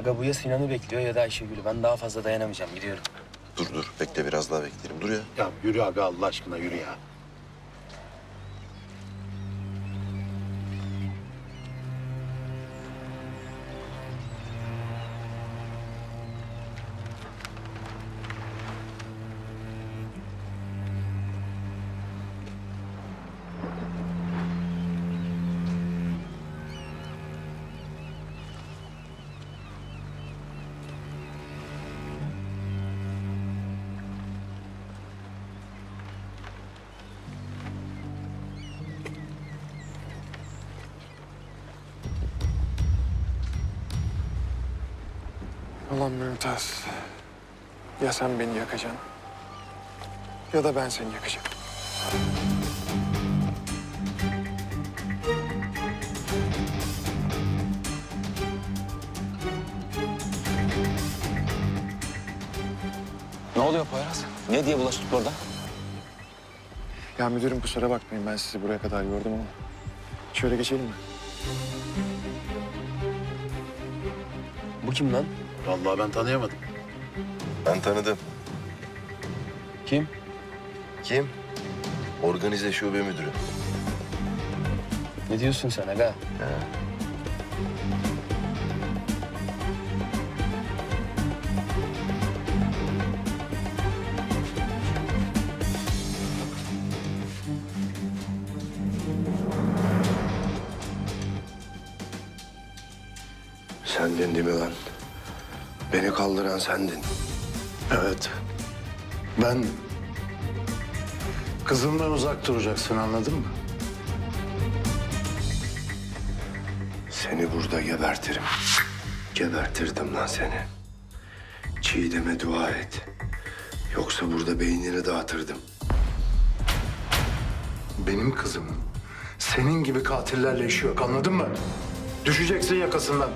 Aga bu ya Sinan'ı bekliyor ya da Ayşegül'ü. Ben daha fazla dayanamayacağım. Gidiyorum. Dur dur bekle biraz daha bekleyelim. Dur ya. Ya yürü aga Allah aşkına yürü ya. Ulan Mümtaz. Ya sen beni yakacaksın ya da ben seni yakacağım. Ne oluyor Poyraz? Ne diye bulaştık burada? Ya müdürüm kusura bakmayın ben sizi buraya kadar yordum ama. Şöyle geçelim mi? Bu kim lan? Vallahi ben tanıyamadım. Ben tanıdım. Kim? Kim? Organize şube müdürü. Ne diyorsun sen aga? Sendin değil mi lan? Beni kaldıran sendin. Evet. Ben kızımdan uzak duracaksın anladın mı? Seni burada gebertirim. Gebertirdim lan seni. Çiğdem'e dua et. Yoksa burada beynini dağıtırdım. Benim kızım senin gibi katillerle işi yok anladın mı? Düşeceksin yakasından.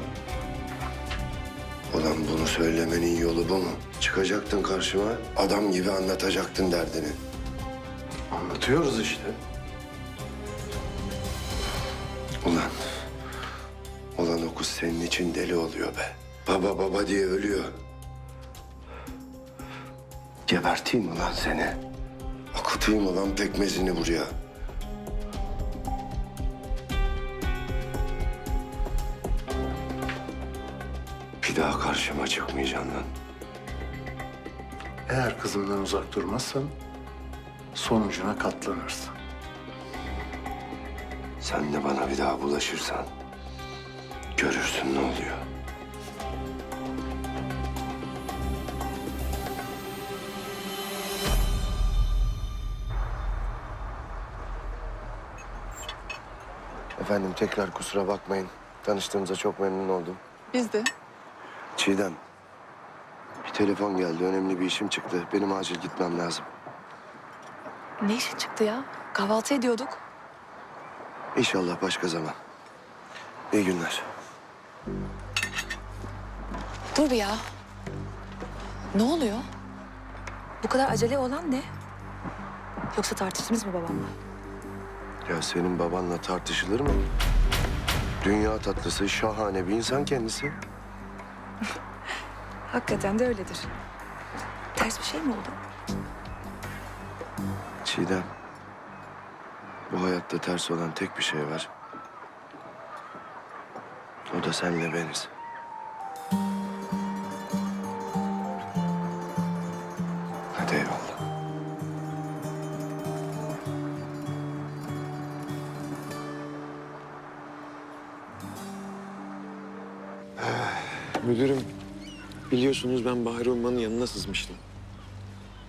Ulan bunu söylemenin yolu bu mu? Çıkacaktın karşıma, adam gibi anlatacaktın derdini. Anlatıyoruz işte. Ulan, ulan o kız senin için deli oluyor be. Baba baba diye ölüyor. Geberteyim ulan seni. Akıtayım ulan pekmezini buraya. Karşıma çıkmayacaksın lan. Eğer kızımdan uzak durmazsan sonucuna katlanırsın. Sen de bana bir daha bulaşırsan görürsün ne oluyor. Efendim tekrar kusura bakmayın. Tanıştığımıza çok memnun oldum. Biz de. Çiğdem, bir telefon geldi. Önemli bir işim çıktı. Benim acil gitmem lazım. Ne işin çıktı ya? Kahvaltı ediyorduk. İnşallah başka zaman. İyi günler. Dur bir ya. Ne oluyor? Bu kadar acele olan ne? Yoksa tartıştınız mı babamla? Ya senin babanla tartışılır mı? Dünya tatlısı, şahane bir insan kendisi. Hakikaten de öyledir. Ters bir şey mi oldu? Çiğdem, bu hayatta ters olan tek bir şey var. O da senle beniz. Müdürüm biliyorsunuz ben Bahri Umman'ın yanına sızmıştım.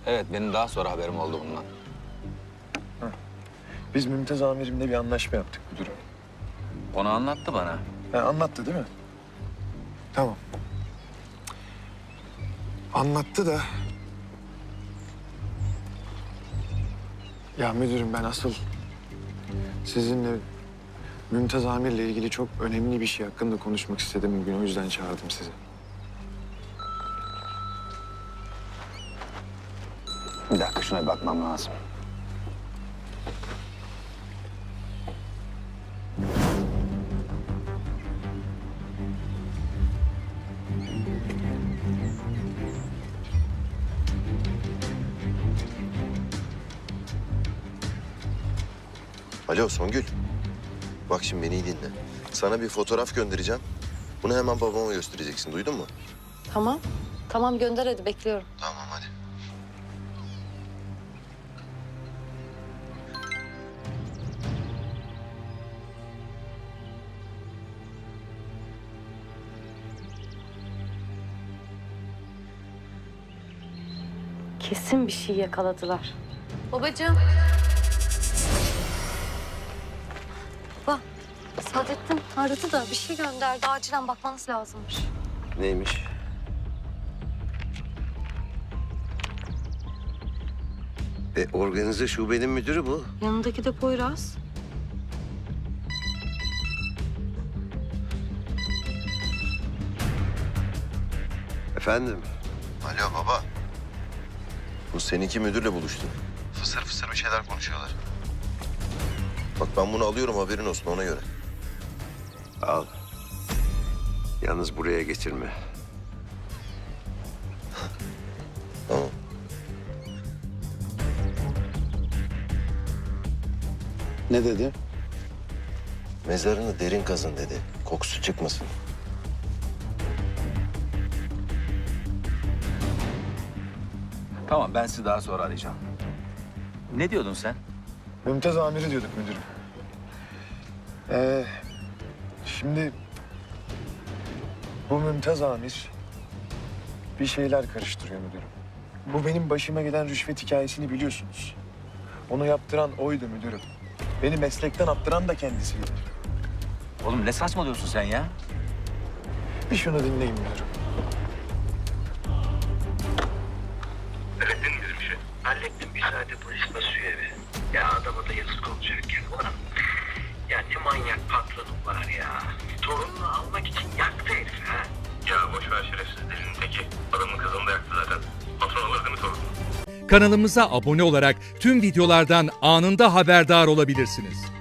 Evet, benim daha sonra haberim oldu bundan. Biz Mümtaz amirimle bir anlaşma yaptık müdürüm. Onu anlattı bana. Ha, anlattı değil mi? Tamam. Anlattı da... Ya müdürüm ben asıl sizinle Mümtaz Amir'le ilgili çok önemli bir şey hakkında konuşmak istedim bugün. O yüzden çağırdım sizi. Bir dakika şuna bir bakmam lazım. Alo Songül. Bak şimdi beni iyi dinle. Sana bir fotoğraf göndereceğim. Bunu hemen babama göstereceksin. Duydun mu? Tamam. Tamam gönder hadi bekliyorum. Tamam hadi. Kesin bir şey yakaladılar. Babacığım. Aradı da bir şey gönderdi. Acilen bakmanız lazımmış. Neymiş? E, organize şubenin müdürü bu. Yanındaki de Poyraz. Efendim? Alo baba. Bu seninki müdürle buluştu. Fısır fısır bir şeyler konuşuyorlar. Bak ben bunu alıyorum haberin olsun ona göre. Al. Yalnız buraya getirme. Ne dedi? Mezarını derin kazın dedi. Kokusu çıkmasın. Tamam ben sizi daha sonra arayacağım. Ne diyordun sen? Mümtaz amiri diyorduk müdürüm. Ee, şimdi bu Mümtaz amir bir şeyler karıştırıyor müdürüm. Bu benim başıma gelen rüşvet hikayesini biliyorsunuz. Onu yaptıran oydu müdürüm. Beni meslekten attıran da kendisiydi. Oğlum ne saçmalıyorsun sen ya? Bir şunu dinleyin müdürüm. Öğrettin bizim işi. Hallettim bir saate polis basıyor eve. Ya adama da yazık olacak ya. Ne manyak patronum var ya. Torununu almak için yaktı herif ha. Ya boş ver şerefsizlerin teki. Adamın kızını da yaktı zaten. Patron alır değil mi torununu? Kanalımıza abone olarak tüm videolardan anında haberdar olabilirsiniz.